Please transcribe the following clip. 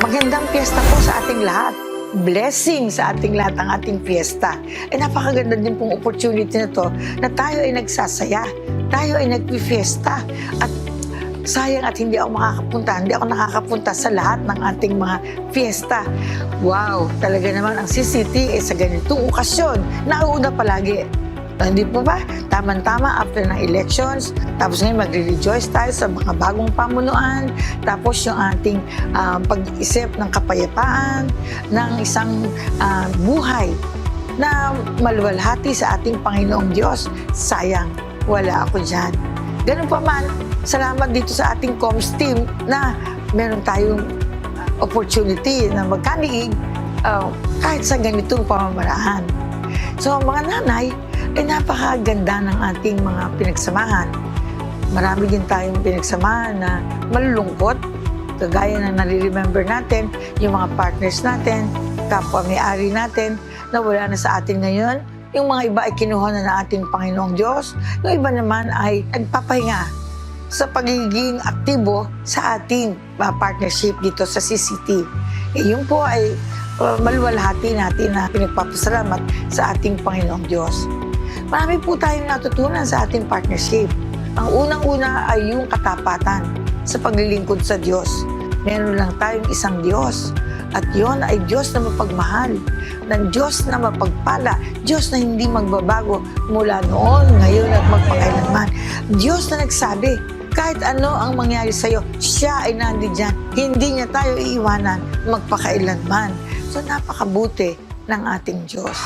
Magandang piyesta po sa ating lahat. Blessing sa ating lahat ang ating piyesta. Eh napakaganda din pong opportunity na to na tayo ay nagsasaya. Tayo ay nagpifiesta. At sayang at hindi ako makakapunta. Hindi ako nakakapunta sa lahat ng ating mga fiesta. Wow, talaga naman ang CCT eh, sa ganitong okasyon, nauuna palagi. Hindi po ba? Tama-tama after ng elections. Tapos ngayon magre-rejoice tayo sa mga bagong pamunuan. Tapos yung ating ah, pag-isip ng kapayapaan, ng isang ah, buhay na maluwalhati sa ating Panginoong Diyos. Sayang, wala ako dyan. Ganun pa man, salamat dito sa ating comms team na meron tayong opportunity na magkaniig ah, kahit sa ganitong pamamaraan. So mga nanay, ay napakaganda ng ating mga pinagsamahan. Marami din tayong pinagsamahan na malulungkot. Kagaya na nare-remember natin, yung mga partners natin, kapwa may-ari natin, na wala na sa atin ngayon. Yung mga iba ay kinuha na ng ating Panginoong Diyos. Yung iba naman ay nagpapahinga sa pagiging aktibo sa ating uh, partnership dito sa CCT. Eh, yun po ay uh, maluwalhati natin na pinagpapasalamat sa ating Panginoong Diyos. Marami po tayong natutunan sa ating partnership. Ang unang-una ay yung katapatan sa paglilingkod sa Diyos. Meron lang tayong isang Diyos. At yon ay Diyos na mapagmahal, ng Diyos na mapagpala, Diyos na hindi magbabago mula noon, ngayon at magpakailanman. Diyos na nagsabi, kahit ano ang mangyari sa'yo, siya ay nandiyan. Hindi niya tayo iiwanan magpakailanman. So napakabuti ng ating Diyos.